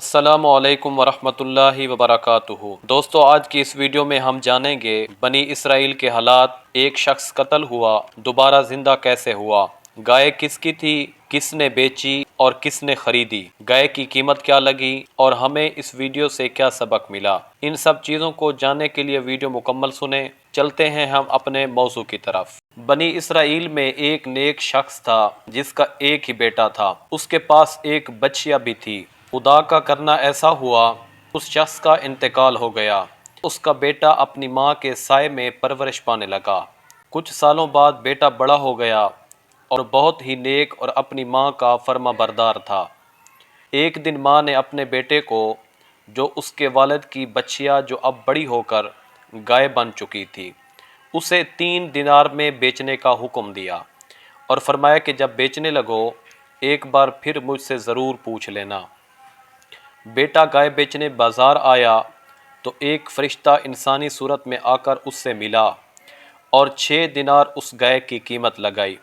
السلام علیکم ورحمۃ اللہ وبرکاتہ۔ دوستو، آج کی اس ویڈیو میں ہم جانیں گے بنی اسرائیل کے حالات، ایک شخص قتل ہوا، دوبارہ زندہ کیسے ہوا؟ گائے کس کی تھی؟ کس نے بیچی؟ اور کس نے خریدی؟ گائے کی قیمت کیا لگی؟ اور ہمیں اس ویڈیو سے کیا سبق ملا؟ ان سب چیزوں کو جاننے کے لیے ویڈیو مکمل سنیں۔ چلتے ہیں ہم اپنے موضوع کی طرف۔ بنی اسرائیل میں ایک نیک شخص تھا، جس کا ایک ہی بیٹا تھا۔ اس کے پاس ایک بچیا بھی تھی۔ خدا کا کرنا ایسا ہوا، اس شخص کا انتقال ہو گیا۔ اس کا بیٹا اپنی ماں کے سائے میں پرورش پانے لگا۔ کچھ سالوں بعد بیٹا بڑا ہو گیا اور بہت ہی نیک اور اپنی ماں کا فرما بردار تھا۔ ایک دن ماں نے اپنے بیٹے کو، جو اس کے والد کی بچیا جو اب بڑی ہو کر گائے بن چکی تھی، اسے تین دنار میں بیچنے کا حکم دیا اور فرمایا کہ جب بیچنے لگو، ایک بار پھر مجھ سے ضرور پوچھ لینا۔ بیٹا گائے بیچنے بازار آیا تو ایک فرشتہ انسانی صورت میں آ کر اس سے ملا اور چھ دنار اس گائے کی قیمت لگائی۔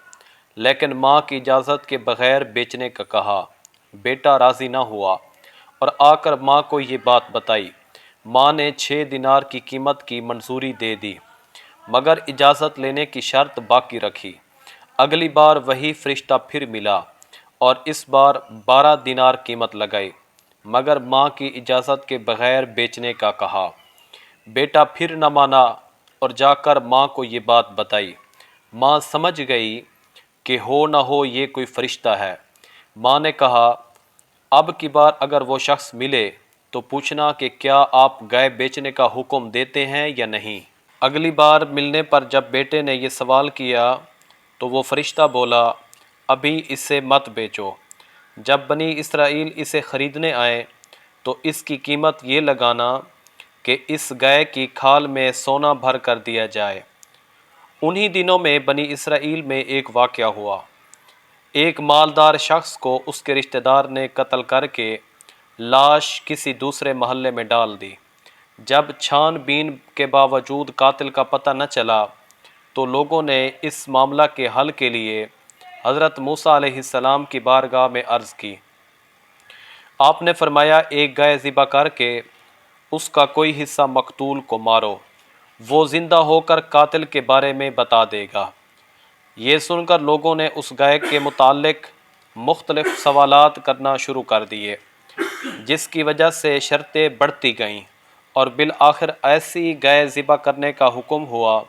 لیکن ماں کی اجازت کے بغیر بیچنے کا کہا۔ بیٹا راضی نہ ہوا اور آ کر ماں کو یہ بات بتائی۔ ماں نے چھ دنار کی قیمت کی منظوری دے دی، مگر اجازت لینے کی شرط باقی رکھی۔ اگلی بار وہی فرشتہ پھر ملا اور اس بار بارہ دینار قیمت لگائی۔ مگر ماں کی اجازت کے بغیر بیچنے کا کہا۔ بیٹا پھر نہ مانا اور جا کر ماں کو یہ بات بتائی۔ ماں سمجھ گئی کہ ہو نہ ہو یہ کوئی فرشتہ ہے۔ ماں نے کہا، اب کی بار اگر وہ شخص ملے تو پوچھنا کہ کیا آپ گائے بیچنے کا حکم دیتے ہیں یا نہیں۔ اگلی بار ملنے پر جب بیٹے نے یہ سوال کیا تو وہ فرشتہ بولا، ابھی اسے مت بیچو۔ جب بنی اسرائیل اسے خریدنے آئے تو اس کی قیمت یہ لگانا کہ اس گائے کی کھال میں سونا بھر کر دیا جائے۔ انہی دنوں میں بنی اسرائیل میں ایک واقعہ ہوا۔ ایک مالدار شخص کو اس کے رشتہ دار نے قتل کر کے لاش کسی دوسرے محلے میں ڈال دی۔ جب چھان بین کے باوجود قاتل کا پتہ نہ چلا تو لوگوں نے اس معاملہ کے حل کے لیے حضرت موسیٰ علیہ السلام کی بارگاہ میں عرض کی۔ آپ نے فرمایا، ایک گائے ذبح کر کے اس کا کوئی حصہ مقتول کو مارو، وہ زندہ ہو کر قاتل کے بارے میں بتا دے گا۔ یہ سن کر لوگوں نے اس گائے کے متعلق مختلف سوالات کرنا شروع کر دیے، جس کی وجہ سے شرطیں بڑھتی گئیں اور بالآخر ایسی گائے ذبح کرنے کا حکم ہوا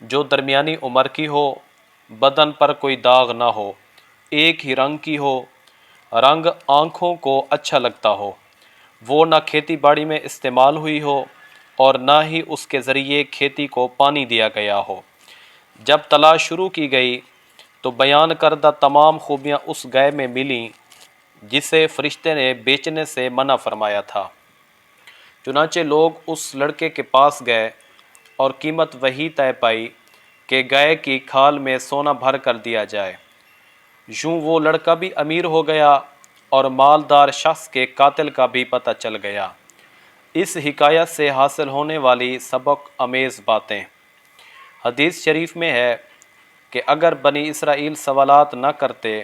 جو درمیانی عمر کی ہو بدن پر کوئی داغ نہ ہو، ایک ہی رنگ کی ہو، رنگ آنکھوں کو اچھا لگتا ہو۔ وہ نہ کھیتی باڑی میں استعمال ہوئی ہو اور نہ ہی اس کے ذریعے کھیتی کو پانی دیا گیا ہو۔ جب تلاش شروع کی گئی تو بیان کردہ تمام خوبیاں اس گائے میں ملیں، جسے فرشتے نے بیچنے سے منع فرمایا تھا۔ چنانچہ لوگ اس لڑکے کے پاس گئے اور قیمت وہی طے پائی کہ گائے کی کھال میں سونا بھر کر دیا جائے۔ یوں وہ لڑکا بھی امیر ہو گیا اور مالدار شخص کے قاتل کا بھی پتہ چل گیا۔ اس حکایت سے حاصل ہونے والی سبق امیز باتیں۔ حدیث شریف میں ہے کہ اگر بنی اسرائیل سوالات نہ کرتے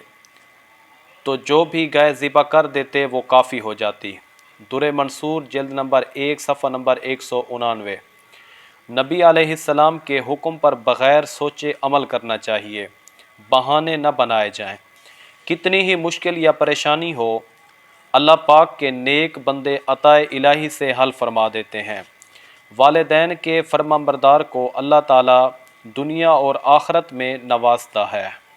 تو جو بھی گائے ذبح کر دیتے وہ کافی ہو جاتی۔ در منصور، جلد نمبر ایک، صفحہ نمبر ایک سو انانوے۔ نبی علیہ السلام کے حکم پر بغیر سوچے عمل کرنا چاہیے، بہانے نہ بنائے جائیں۔ کتنی ہی مشکل یا پریشانی ہو، اللہ پاک کے نیک بندے عطائے الہی سے حل فرما دیتے ہیں۔ والدین کے فرما بردار کو اللہ تعالیٰ دنیا اور آخرت میں نوازتا ہے۔